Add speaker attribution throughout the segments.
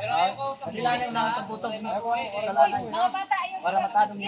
Speaker 1: Sila, kaya lang, hindi na alam. Hindi na alam. Tapos,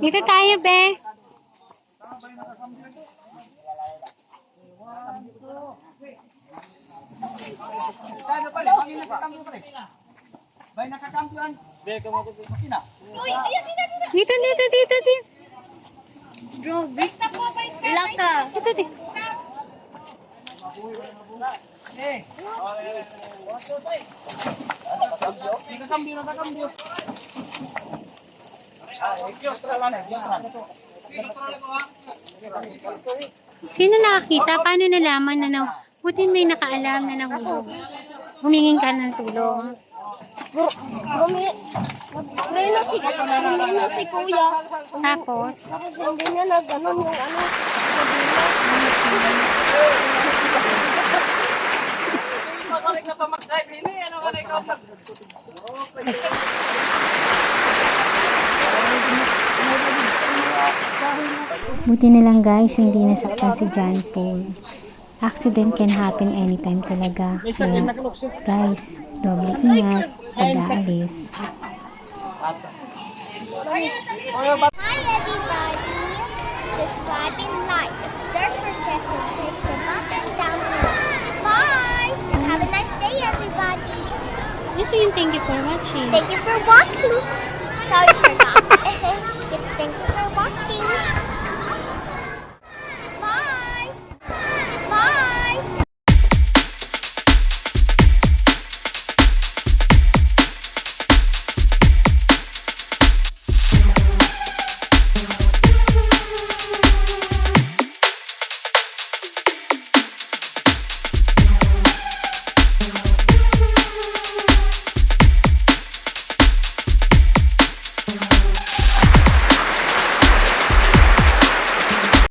Speaker 1: Dito tayo, be. Dito, dito, dito, dito. Grabe. Laka. Dito, dito. Sino nakakita? Paano nalaman na na? Buti may nakaalam na nahulog. Humingin ka ng tulong.
Speaker 2: Bumi, Reno si, Reno si kuya.
Speaker 1: Tapos,
Speaker 2: Tapos hindi niya na ganun yung ano.
Speaker 1: Buti na lang guys, hindi nasaktan si John Paul. Accident can happen anytime talaga. Kaya guys, doble ingat pag aalis.
Speaker 2: Hi everybody! Subscribe and like.
Speaker 1: Thank you for watching.
Speaker 2: Thank you for watching! Sorry for.